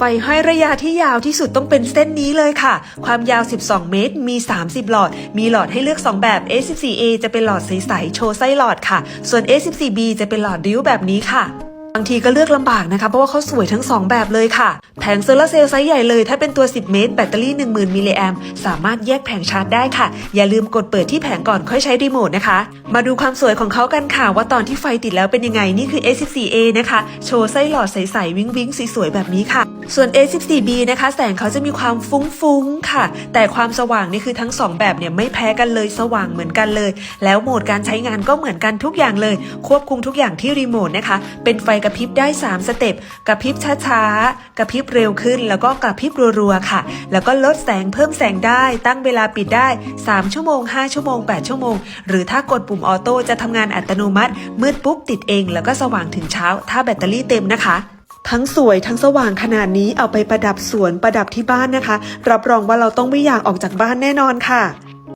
ไฟห้อยระยะที่ยาวที่สุดต้องเป็นเส้นนี้เลยค่ะ ความยาว 12 เมตร มี 30 หลอด มีหลอดให้เลือก 2 แบบ A14A จะเป็นหลอดใสๆโชว์ไส้หลอดค่ะ ส่วน A14B จะเป็นหลอดริ้วแบบนี้ค่ะางทีก็เลือกลำบากนะคะ เพราะว่าเขาสวยทั้ง 2 แบบเลยค่ะ แผงโซลาร์เซลล์ไซส์ใหญ่เลย ถ้าเป็นตัว 10 เมตร แบตเตอรี่ 10,000 มิลลิแอมสามารถแยกแผงชาร์จได้ค่ะ อย่าลืมกดเปิดที่แผงก่อนค่อยใช้รีโมทนะคะ มาดูความสวยของเขากันค่ะ ว่าตอนที่ไฟติดแล้วเป็นยังไง นี่คือ A14A นะคะ โชว์ไส้หลอดใสๆวิ้งวิ้งๆสวยๆแบบนี้ค่ะ ส่วน A14B นะคะ แสงเขาจะมีความฟุ้งๆค่ะ แต่ความสว่างนี่คือทั้งสองแบบเนี่ยไม่แพ้กันเลยสว่างเหมือนกันเลย แล้วโหมดการใช้งานก็เหมือนกันทุกอย่างเลย ควบคุมทุกอย่างที่รีโมทนะคะ เป็นไฟกระพริบได้ 3 สเต็ป กระพริบช้าๆ กระพริบเร็วขึ้น แล้วก็กระพริบรัวๆ ค่ะ แล้วก็ลดแสงเพิ่มแสงได้ ตั้งเวลาปิดได้ 3 ชั่วโมง 5 ชั่วโมง 8 ชั่วโมง หรือถ้ากดปุ่มออโต้จะทำงานอัตโนมัติ มืดปุ๊บติดเอง แล้วก็สว่างถึงเช้า ถ้าแบตเตอรี่เต็มนะคะทั้งสวยทั้งสว่างขนาดนี้เอาไปประดับสวนประดับที่บ้านนะคะ รับรองว่าเราต้องไม่อยากออกจากบ้านแน่นอนค่ะ